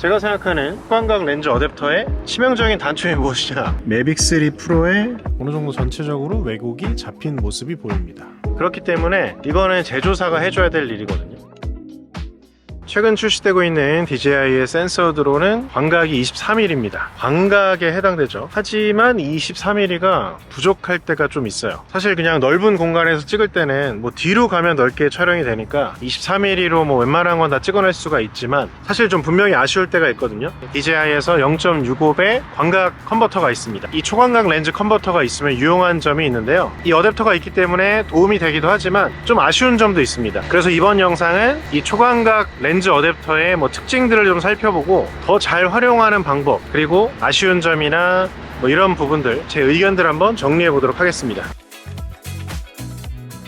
제가 생각하는 후광각 렌즈 어댑터의 치명적인 단점이 무엇이냐? 매빅 3 프로의 어느 정도 전체적으로 왜곡이 잡힌 모습이 보입니다. 그렇기 때문에 이거는 제조사가 해줘야 될 일이거든요 최근 출시되고 있는 DJI의 센서드로는 광각이 23mm입니다. 광각에 해당되죠. 하지만 23mm가 부족할 때가 좀 있어요. 사실 그냥 넓은 공간에서 찍을 때는 뭐 뒤로 가면 넓게 촬영이 되니까 23mm로 뭐 웬만한 건 다 찍어낼 수가 있지만 사실 좀 분명히 아쉬울 때가 있거든요. DJI에서 0.65배 광각 컨버터가 있습니다. 이 초광각 렌즈 컨버터가 있으면 유용한 점이 있는데요. 이 어댑터가 있기 때문에 도움이 되기도 하지만 좀 아쉬운 점도 있습니다. 그래서 이번 영상은 이 초광각 렌즈 어댑터의 뭐 특징들을 좀 살펴보고 더 잘 활용하는 방법 그리고 아쉬운 점이나 뭐 이런 부분들 제 의견들 한번 정리해 보도록 하겠습니다.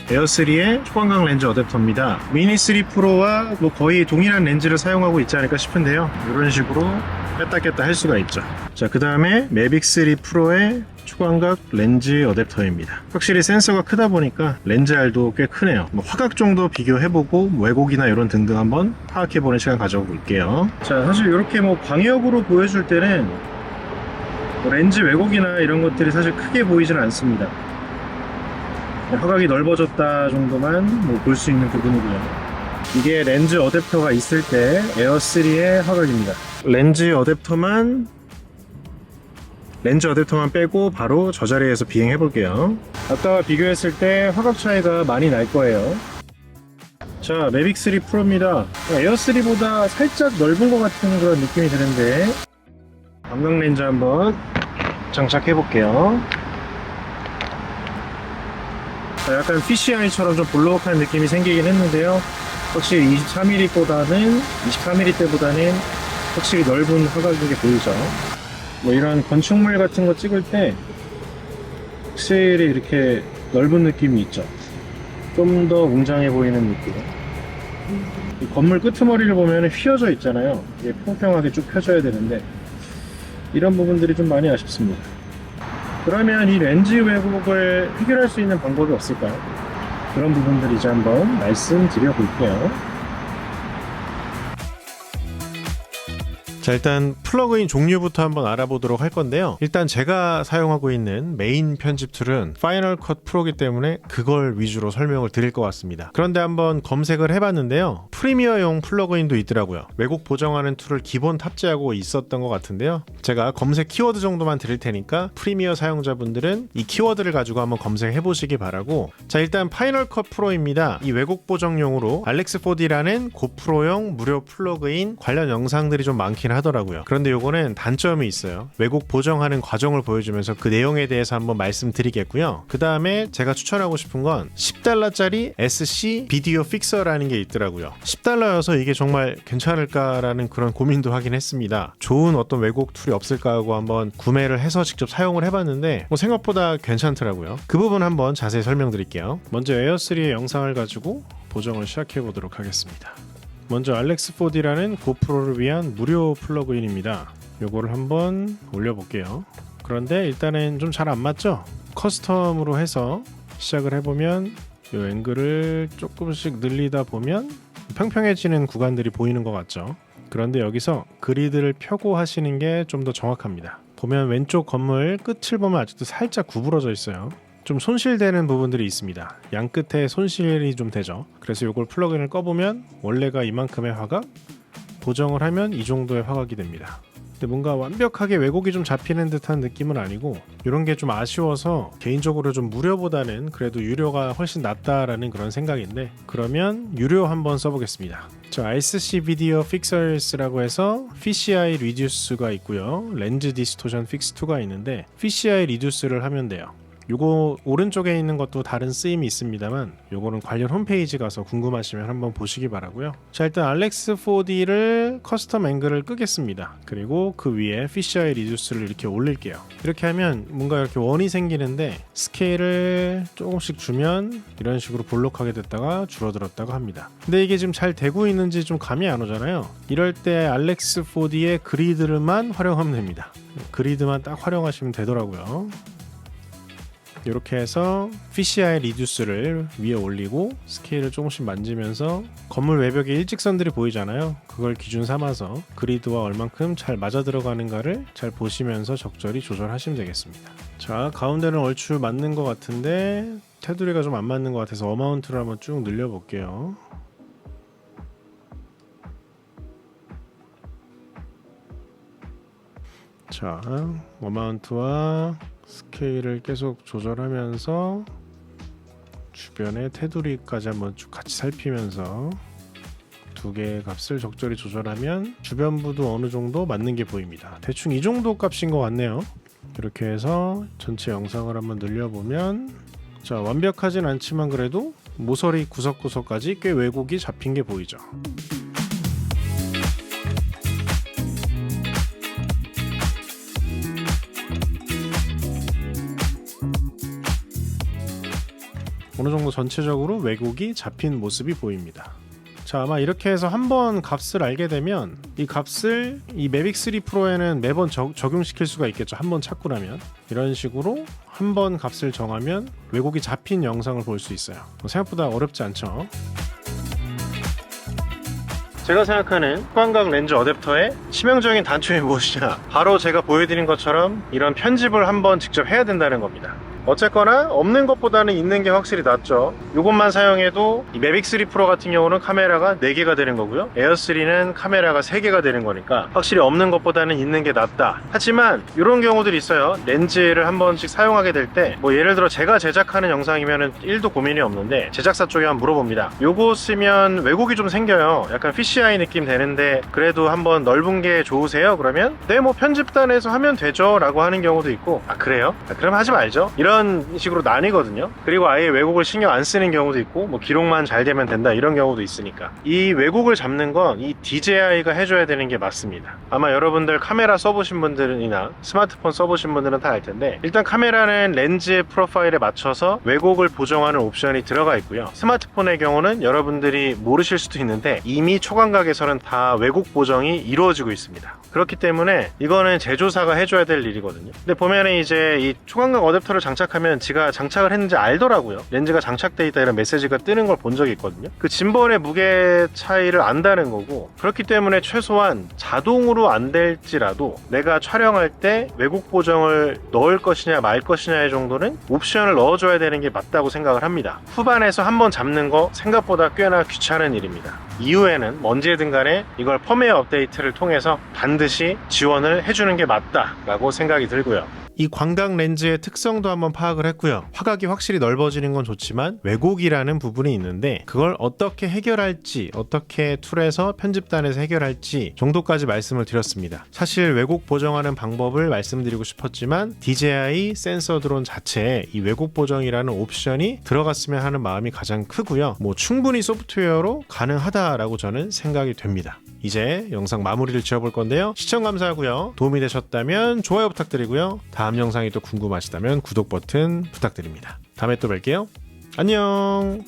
에어3의 초광각 렌즈 어댑터입니다. 미니 3 프로와 뭐 거의 동일한 렌즈를 사용하고 있지 않을까 싶은데요. 이런 식으로 뺐다 꼈다 할 수가 있죠. 자, 그 다음에 매빅 3 프로의 초광각 렌즈 어댑터입니다. 확실히 센서가 크다 보니까 렌즈 알도 꽤 크네요. 뭐 화각 정도 비교해보고 뭐 왜곡이나 이런 등등 한번 파악해보는 시간 가져볼게요. 자, 사실 이렇게 뭐 광역으로 보여줄 때는 뭐 렌즈 왜곡이나 이런 것들이 사실 크게 보이지는 않습니다. 화각이 넓어졌다 정도만 뭐 볼 수 있는 부분이고요. 이게 렌즈 어댑터가 있을 때 에어3의 화각입니다. 렌즈 어댑터만 렌즈 어댑터만 빼고 바로 저 자리에서 비행해 볼게요. 아까와 비교했을 때 화각 차이가 많이 날 거예요. 자, 매빅 3 프로입니다. 에어 3보다 살짝 넓은 것 같은 그런 느낌이 드는데 광각 렌즈 한번 장착해 볼게요. 자, 약간 PCI처럼 좀 볼록한 느낌이 생기긴 했는데요. 확실히 23mm보다는 23mm 때보다는 확실히 넓은 화각인 게 보이죠. 뭐 이런 건축물 같은 거 찍을 때 확실히 이렇게 넓은 느낌이 있죠. 좀 더 웅장해 보이는 느낌. 이 건물 끄트머리를 보면 휘어져 있잖아요. 이게 평평하게 쭉 펴져야 되는데 이런 부분들이 좀 많이 아쉽습니다. 그러면 이 렌즈 왜곡을 해결할 수 있는 방법이 없을까요? 그런 부분들 이제 한번 말씀드려 볼게요. 자 일단 플러그인 종류부터 한번 알아보도록 할 건데요. 일단 제가 사용하고 있는 메인 편집 툴은 파이널 컷 프로기 때문에 그걸 위주로 설명을 드릴 것 같습니다. 그런데 한번 검색을 해봤는데요. 프리미어용 플러그인도 있더라고요. 왜곡 보정하는 툴을 기본 탑재하고 있었던 것 같은데요. 제가 검색 키워드 정도만 드릴 테니까 프리미어 사용자분들은 이 키워드를 가지고 한번 검색해 보시기 바라고. 자 일단 파이널 컷 프로입니다. 이 왜곡 보정용으로 알렉스 4D라는 고프로용 무료 플러그인 관련 영상들이 좀 많긴 하더라고요. 그런데 요거는 단점이 있어요. 왜곡 보정하는 과정을 보여주면서 그 내용에 대해서 한번 말씀드리겠고요. 그 다음에 제가 추천하고 싶은 건 10달러짜리 SC 비디오 픽서라는 게 있더라고요. 10달러여서 이게 정말 괜찮을까라는 그런 고민도 하긴 했습니다. 좋은 어떤 왜곡 툴이 없을까 하고 한번 구매를 해서 직접 사용을 해봤는데 뭐 생각보다 괜찮더라고요. 그 부분 한번 자세히 설명드릴게요. 먼저 에어3의 영상을 가지고 보정을 시작해 보도록 하겠습니다. 먼저 알렉스 4D라는 고프로를 위한 무료 플러그인입니다. 요거를 한번 올려볼게요. 그런데 일단은 좀 잘 안 맞죠? 커스텀으로 해서 시작을 해보면 요 앵글을 조금씩 늘리다 보면 평평해지는 구간들이 보이는 것 같죠? 그런데 여기서 그리드를 펴고 하시는 게 좀 더 정확합니다. 보면 왼쪽 건물 끝을 보면 아직도 살짝 구부러져 있어요. 좀 손실되는 부분들이 있습니다. 양 끝에 손실이 좀 되죠. 그래서 이걸 플러그인을 꺼보면 원래가 이만큼의 화각, 보정을 하면 이 정도의 화각이 됩니다. 근데 뭔가 완벽하게 왜곡이 좀 잡히는 듯한 느낌은 아니고 이런 게 좀 아쉬워서 개인적으로 좀 무료보다는 그래도 유료가 훨씬 낫다라는 그런 생각인데 그러면 유료 한번 써보겠습니다. 저 ISC 비디오 픽서스라고 해서 PCI 리듀스가 있고요. 렌즈 디스토션 픽스 2가 있는데 PCI 리듀스를 하면 돼요. 요거 오른쪽에 있는 것도 다른 쓰임이 있습니다만 요거는 관련 홈페이지 가서 궁금하시면 한번 보시기 바라고요. 자 일단 알렉스 4D를 커스텀 앵글을 끄겠습니다. 그리고 그 위에 피시아의 리듀스를 이렇게 올릴게요. 이렇게 하면 뭔가 이렇게 원이 생기는데 스케일을 조금씩 주면 이런 식으로 볼록하게 됐다가 줄어들었다가 합니다. 근데 이게 지금 잘 되고 있는지 좀 감이 안 오잖아요. 이럴 때 알렉스 4D의 그리드만 활용하면 됩니다. 그리드만 딱 활용하시면 되더라고요. 이렇게 해서 PCI 리듀스를 위에 올리고 스케일을 조금씩 만지면서 건물 외벽에 일직선들이 보이잖아요. 그걸 기준 삼아서 그리드와 얼만큼 잘 맞아 들어가는가를 잘 보시면서 적절히 조절하시면 되겠습니다. 자, 가운데는 얼추 맞는 것 같은데 테두리가 좀 안 맞는 것 같아서 어마운트를 한번 쭉 늘려볼게요. 자, 어마운트와 스케일을 계속 조절하면서 주변의 테두리까지 한번 쭉 같이 살피면서 두 개의 값을 적절히 조절하면 주변부도 어느 정도 맞는 게 보입니다. 대충 이 정도 값인 것 같네요. 이렇게 해서 전체 영상을 한번 늘려보면 자 완벽하진 않지만 그래도 모서리 구석구석까지 꽤 왜곡이 잡힌 게 보이죠. 어느 정도 전체적으로 왜곡이 잡힌 모습이 보입니다. 자 아마 이렇게 해서 한번 값을 알게 되면 이 값을 이 매빅 3 프로에는 매번 적, 적용시킬 수가 있겠죠. 한번 찾고 나면 이런 식으로 한 번 값을 정하면 왜곡이 잡힌 영상을 볼 수 있어요. 생각보다 어렵지 않죠. 제가 생각하는 광각 렌즈 어댑터의 치명적인 단점이 무엇이냐 바로 제가 보여드린 것처럼 이런 편집을 한번 직접 해야 된다는 겁니다 어쨌거나 없는 것보다는 있는 게 확실히 낫죠. 이것만 사용해도 이 매빅 3 프로 같은 경우는 카메라가 4개가 되는 거고요. 에어 3는 카메라가 3개가 되는 거니까 확실히 없는 것보다는 있는 게 낫다. 하지만 이런 경우들이 있어요. 렌즈를 한 번씩 사용하게 될 때 뭐 예를 들어 제가 제작하는 영상이면은 1도 고민이 없는데 제작사 쪽에 한번 물어봅니다. 요거 쓰면 왜곡이 좀 생겨요. 약간 PCI 느낌 되는데 그래도 한번 넓은 게 좋으세요? 그러면 네 뭐 편집단에서 하면 되죠 라고 하는 경우도 있고. 아 그래요? 아, 그럼 하지 말죠. 이런 식으로 나뉘거든요. 그리고 아예 왜곡을 신경 안 쓰는 경우도 있고 뭐 기록만 잘 되면 된다 이런 경우도 있으니까. 이 왜곡을 잡는 건 이 DJI가 해줘야 되는 게 맞습니다. 아마 여러분들 카메라 써보신 분들이나 스마트폰 써보신 분들은 다 알 텐데 일단 카메라는 렌즈의 프로파일에 맞춰서 왜곡을 보정하는 옵션이 들어가 있고요. 스마트폰의 경우는 여러분들이 모르실 수도 있는데 이미 초광각에서는 다 왜곡 보정이 이루어지고 있습니다 그렇기 때문에 이거는 제조사가 해줘야 될 일이거든요. 근데 보면은 이제 이 초광각 어댑터를 장착하면 지가 장착을 했는지 알더라고요. 렌즈가 장착돼 있다 이런 메시지가 뜨는 걸 본 적이 있거든요. 그 짐벌의 무게 차이를 안다는 거고 그렇기 때문에 최소한 자동으로 안 될지라도 내가 촬영할 때 왜곡 보정을 넣을 것이냐 말 것이냐의 정도는 옵션을 넣어줘야 되는 게 맞다고 생각을 합니다. 후반에서 한번 잡는 거 생각보다 꽤나 귀찮은 일입니다. 이후에는 언제든 간에 이걸 펌웨어 업데이트를 통해서 반드시 지원을 해주는 게 맞다라고 생각이 들고요. 이 광각 렌즈의 특성도 한번 파악을 했고요. 화각이 확실히 넓어지는 건 좋지만 왜곡이라는 부분이 있는데 그걸 어떻게 해결할지 어떻게 툴에서 편집단에서 해결할지 정도까지 말씀을 드렸습니다. 사실 왜곡 보정하는 방법을 말씀드리고 싶었지만 DJI 센서 드론 자체에 이 왜곡 보정이라는 옵션이 들어갔으면 하는 마음이 가장 크고요. 뭐 충분히 소프트웨어로 가능하다라고 저는 생각이 됩니다. 이제 영상 마무리를 지어볼 건데요. 시청 감사하고요. 도움이 되셨다면 좋아요 부탁드리고요. 다음 영상이 또 궁금하시다면 구독 버튼 부탁드립니다. 다음에 또 뵐게요. 안녕.